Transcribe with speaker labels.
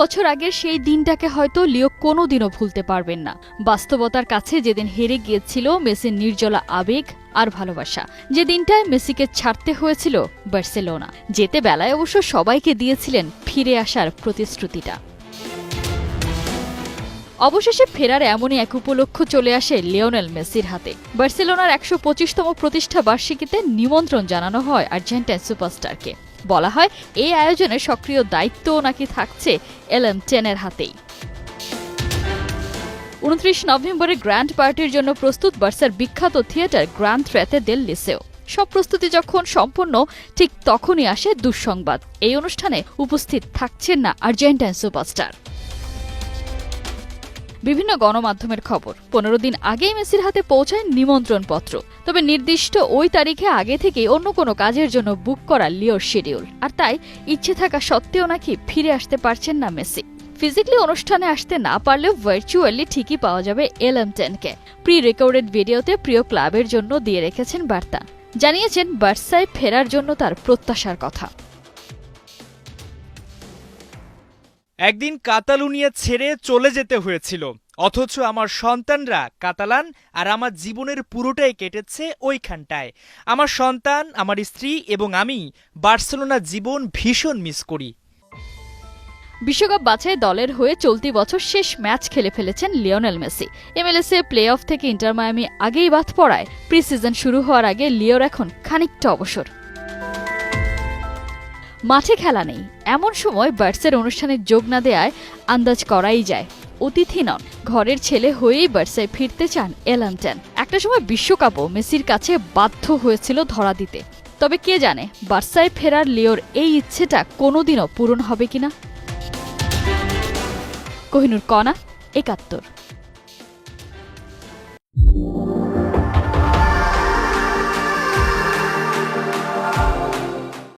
Speaker 1: বছর আগের সেই দিনটাকে হয়তো লিও কোনোদিনও ভুলতে পারবেন না। বাস্তবতার কাছে যেদিন হেরে গিয়েছিল মেসির নির্জলা আবেগ আর ভালোবাসা, যে দিনটায় মেসিকে ছাড়তে হয়েছিল বার্সেলোনা। যেতে বেলায় অবশ্য সবাইকে দিয়েছিলেন ফিরে আসার প্রতিশ্রুতিটা। অবশেষে ফেরার এমনই এক উপলক্ষ চলে আসে লিওনেল মেসির হাতে। বার্সেলোনার একশো পঁচিশতম প্রতিষ্ঠা বার্ষিকীতে নিমন্ত্রণ জানানো হয় আর্জেন্টাইন সুপারস্টারকে। বলা হয়, এই আয়োজনে সক্রিয় দায়িত্বও নাকি থাকছে এলএম টেনের হাতেই। উনত্রিশ নভেম্বরে গ্র্যান্ড পার্টির জন্য প্রস্তুত বার্সার বিখ্যাত থিয়েটার গ্র্যান্ড থ্রেতে দিল্লিসেও। লিসেও সব প্রস্তুতি যখন সম্পন্ন, ঠিক তখনই আসে দুঃসংবাদ। এই অনুষ্ঠানে উপস্থিত থাকছেন না আর্জেন্টাইন সুপারস্টার। বিভিন্ন গণমাধ্যমের খবর। পনেরো দিন আগেই মেসির হাতে পৌঁছায় নিমন্ত্রণ পত্র তবে নির্দিষ্ট ওই তারিখে আগে থেকেই অন্য কোনো কাজের জন্য বুক করা লিওর শিডিউল। আর তাই ইচ্ছে থাকা সত্ত্বেও নাকি ফিরে আসতে পারছেন না মেসি। ফিজিক্যালি অনুষ্ঠানে আসতে না পারলেও ভার্চুয়ালি ঠিকই পাওয়া যাবে এল এম টেনকে। প্রি রেকর্ডেড ভিডিওতে প্রিয় ক্লাবের জন্য দিয়ে রেখেছেন বার্তা। জানিয়েছেন, বার্সায় ফেরার জন্য তার প্রত্যাশার কথা।
Speaker 2: একদিন কাতালুনিয়া ছেড়ে চলে যেতে হয়েছিল। অথচ আমার সন্তানরা কাতালান আর আমার জীবনের পুরোটাই কেটেছে ওইখানটায়। আমার সন্তান, আমার স্ত্রী এবং আমি বার্সেলোনা জীবন ভীষণ মিস করি।
Speaker 1: বিশ্বকাপ বাছাই দলের হয়ে চলতি বছর শেষ ম্যাচ খেলে ফেলেছেন লিওনেল মেসি। এমএলএসএ প্লে অফ থেকে ইন্টার মায়ামি আগেই বাদ পড়ায়। প্রি সিজন শুরু হওয়ার আগে লিওর এখন খানিকটা অবসর। মাঠে খেলা নেই। এমন সময় বার্সের অনুষ্ঠানে যোগ না দেয়ায় আন্দাজ করাই যায়। অতিথি নন। ঘরের ছেলে হয়েই বার্সায় ফিরতে চান এলান্টেন। একটা সময় বিশ্বকাপও মেসির কাছে বাধ্য হয়েছিল ধরা দিতে। তবে কে জানে, বার্সায় ফেরার লিওর এই ইচ্ছেটা কোনোদিনও পূরণ হবে কিনা? কোহিনুর কণা, একাত্তর।